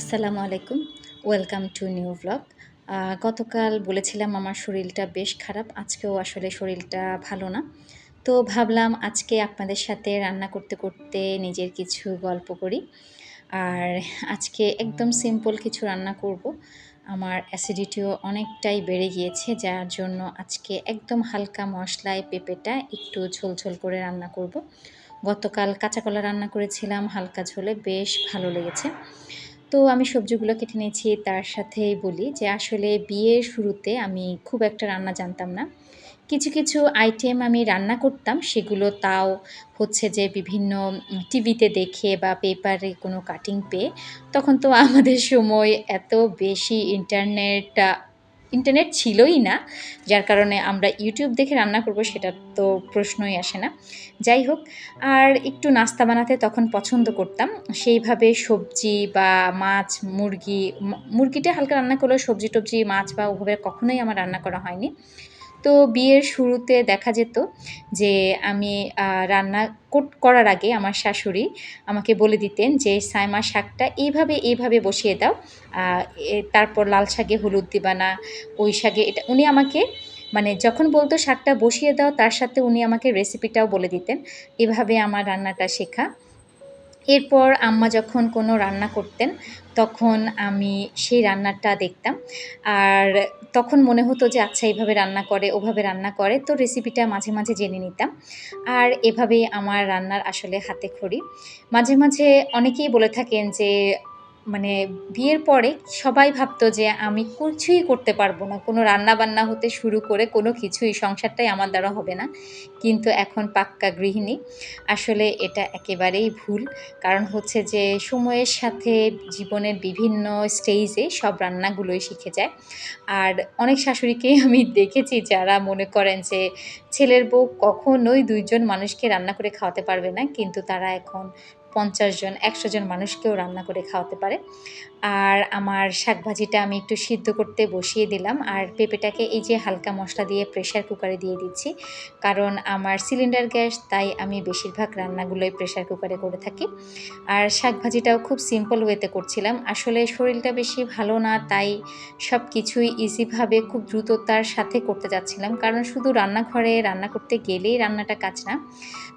আসসালামু আলাইকুম। Welcome to new vlog গতকাল বলেছিলাম আমার শরীরটা বেশ খারাপ, আজকেও আসলে শরীরটা ভালো না। তো ভাবলাম আজকে আপনাদের সাথে রান্না করতে করতে নিজের কিছু গল্প করি। আর আজকে একদম সিম্পল কিছু রান্না করব। আমার অ্যাসিডিটিও অনেকটাই বেড়ে গিয়েছে, যার জন্য আজকে একদম হালকা মশলায় পেঁপেটা একটু ঝোল ঝোল করে রান্না করব। গতকাল কাঁচা কলা রান্না করেছিলাম, হালকা ঝোলে বেশ ভালো লেগেছে। তো আমি সবজিগুলো কেটে নিয়েছি, তার সাথেই বলি যে আসলে বিয়ের শুরুতে আমি খুব একটা রান্না জানতাম না। কিছু কিছু আইটেম আমি রান্না করতাম, সেগুলো তাও হচ্ছে যে বিভিন্ন টিভিতে দেখে বা পেপারে কোনো কাটিং পেয়ে। তখন তো আমাদের সময় এত বেশি ইন্টারনেট ইন্টারনেট ছিলই না, যার কারণে আমরা ইউটিউব দেখে রান্না করব সেটা তো প্রশ্নই আসে না। যাই হোক, আর একটু নাস্তা বানাতে তখন পছন্দ করতাম। সেইভাবে সবজি বা মাছ, মুরগি মুরগিটা হালকা রান্না করলেও সবজি টবজি মাছ বা ওভাবে কখনোই আমার রান্না করা হয়নি। তো বিয়ের শুরুতে দেখা যেত যে আমি রান্না করার আগে আমার শাশুড়ি আমাকে বলে দিতেন যে, সাইমা শাকটা এইভাবে এইভাবে বসিয়ে দাও। তারপর লাল শাকে হলুদ দিবা না, ওই শাকে এটা, উনি আমাকে মানে যখন বলতো শাকটা বসিয়ে দাও, তার সাথে উনি আমাকে রেসিপিটাও বলে দিতেন। এভাবে আমার রান্নাটা শেখা। এরপর আম্মা যখন কোনো রান্না করতেন, তখন আমি সেই রান্নাটা দেখতাম। আর তখন মনে হতো যে আচ্ছা এইভাবে রান্না করে, ওভাবে রান্না করে, তো রেসিপিটা মাঝে মাঝে জেনে নিতাম। আর এভাবেই আমার রান্নার আসলে হাতে খড়ি। মাঝে মাঝে অনেকেই বলে থাকেন যে মানে বিয়ের পরে সবাই ভাবতো যে আমি কিছুই করতে পারব না। কোনো রান্না বান্না হতে শুরু করে কোনো কিছুই সংসারটাই আমার দ্বারা হবে না। কিন্তু এখন পাক্কা গৃহিণী। আসলে এটা একেবারেই ভুল। কারণ হচ্ছে যে সময়ের সাথে জীবনের বিভিন্ন স্টেজে সব রান্নাগুলোই শিখে যায়। আর অনেক শাশুড়িকেই আমি দেখেছি যারা মনে করেন যে ছেলের বউ কখনোই দুইজন মানুষকে রান্না করে খাওয়াতে পারবে না। কিন্তু তারা এখন পঞ্চাশ জন, একশো জন মানুষকেও রান্না করে খাওয়াতে পারে। আর আমার শাকভাজিটা আমি একটু সিদ্ধ করতে বসিয়ে দিলাম। আর পেঁপেটাকে এই যে হালকা মশলা দিয়ে প্রেশার কুকারে দিয়ে দিচ্ছি। কারণ আমার সিলিন্ডার গ্যাস, তাই আমি বেশিরভাগ রান্নাগুলোই প্রেশার কুকারে করে থাকি। আর শাকভাজিটাও খুব সিম্পল ওয়েতে করছিলাম। আসলে শরীরটা বেশি ভালো না, তাই সব কিছুই ইজিভাবে খুব দ্রুততার সাথে করতে যাচ্ছিলাম। কারণ শুধু রান্নাঘরে রান্না করতে গেলেই রান্নাটা কাজ না।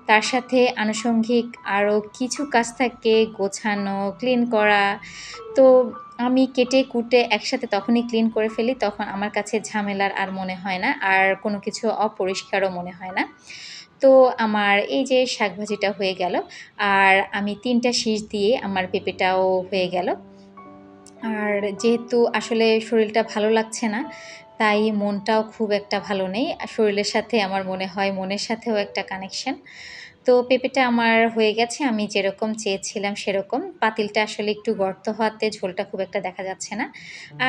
তার সাথে আনুষঙ্গিক আরও কিছু কাজ থাকে, গোছানো ক্লিন করা। তো আমি কেটে কুটে একসাথে তখনই ক্লিন করে ফেলি, তখন আমার কাছে ঝামেলার আর মনে হয় না, আর কোনো কিছু অপরিষ্কারও মনে হয় না। তো আমার এই যে শাকভাজিটা হয়ে গেল, আর আমি তিনটা শীষ দিয়ে আমার পেঁপেটাও হয়ে গেল। আর যেহেতু আসলে শরীরটা ভালো লাগছে না, তাই মনটাও খুব একটা ভালো নেই শরীরের সাথে আমার মনে হয় মনের সাথেও একটা কানেকশন তো পেঁপেটা আমার হয়ে গেছে আমি যেরকম চেয়েছিলাম সেরকম। পাতিলটা আসলে একটু গর্ত হওয়াতে ঝোলটা খুব একটা দেখা যাচ্ছে না।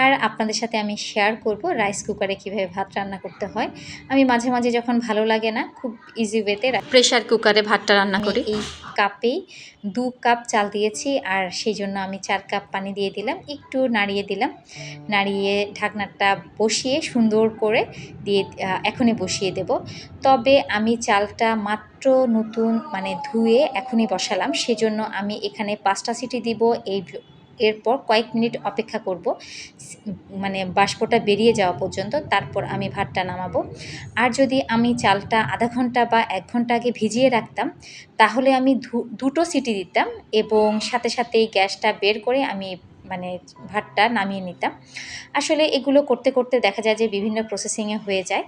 আর আপনাদের সাথে আমি শেয়ার করব রাইস কুকারে কীভাবে ভাত রান্না করতে হয়। আমি মাঝে মাঝে যখন ভালো লাগে না খুব ইজি ওয়েতে প্রেশার কুকারে ভাতটা রান্না করি। এই কাপেই দু কাপ চাল দিয়েছি আর সেই জন্য আমি চার কাপ পানি দিয়ে দিলাম। একটু নাড়িয়ে দিলাম। নাড়িয়ে ঢাকনাটা বসিয়ে সুন্দর করে দিয়ে এখনই বসিয়ে দেব। তবে আমি চালটা মাত্র নতুন মানে ধুয়ে এখনই বসালাম। সেজন্য আমি এখানে পাঁচটা সিটি দিব। এই এরপর কয়েক মিনিট অপেক্ষা করব। মানে বাষ্পটা বেরিয়ে যাওয়া পর্যন্ত তারপর আমি ভাতটা নামাবো। আর যদি আমি চালটা আধা ঘণ্টা বা এক ঘণ্টা আগে ভিজিয়ে রাখতাম, তাহলে আমি দুটো সিটি দিতাম এবং সাথে সাথেই গ্যাসটা বের করে আমি মানে ভাতটা নামিয়ে নিতাম। আসলে এগুলো করতে করতে দেখা যায় যে বিভিন্ন প্রসেসিংয়ে হয়ে যায়।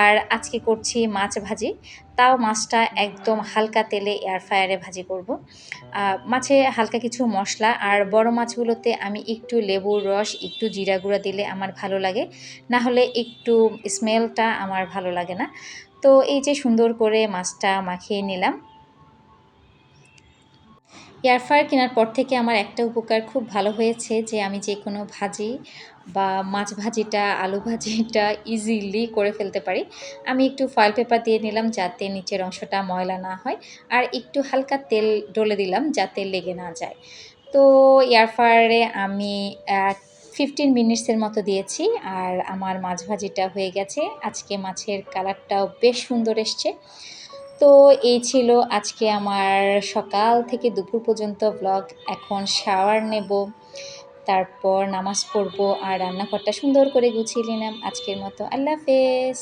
আর আজকে করছি মাছ ভাজি। তাও মাছটা একদম হালকা তেলে এয়ার ফ্রায়ারে ভাজি করব। মাছে হালকা কিছু মশলা আর বড় মাছগুলোতে আমি একটু লেবুর রস, একটু জিরা গুঁড়া দিলে আমার ভালো লাগে। না হলে একটু স্মেলটা আমার ভালো লাগে না। তো এই যে সুন্দর করে মাছটা মাখিয়ে নিলাম। এয়ার ফ্রায়ার কেনার পর থেকে আমার একটা উপকার খুব ভালো হয়েছে যে আমি যে কোনো ভাজি বা মাছ ভাজিটা, আলু ভাজিটা ইজিলি করে ফেলতে পারি। আমি একটু ফয়েল পেপার দিয়ে নিলাম যাতে নিচের অংশটা ময়লা না হয় আর একটু হালকা তেল ডলে দিলাম যাতে লেগে না যায়। তো এয়ার ফ্রায়ারে আমি ফিফটিন মিনিটসের মতো দিয়েছি আর আমার মাছ ভাজিটা হয়ে গেছে। আজকে মাছের কালারটাও বেশ সুন্দর এসছে। তো এই ছিল আজকে আমার সকাল থেকে দুপুর পর্যন্ত ব্লগ এখন শাওয়ার নেব, তারপর নামাজ পড়ব আর রান্নাঘরটা সুন্দর করে গুছিয়ে নিলাম। আজকের মতো আল্লাহ হাফেজ।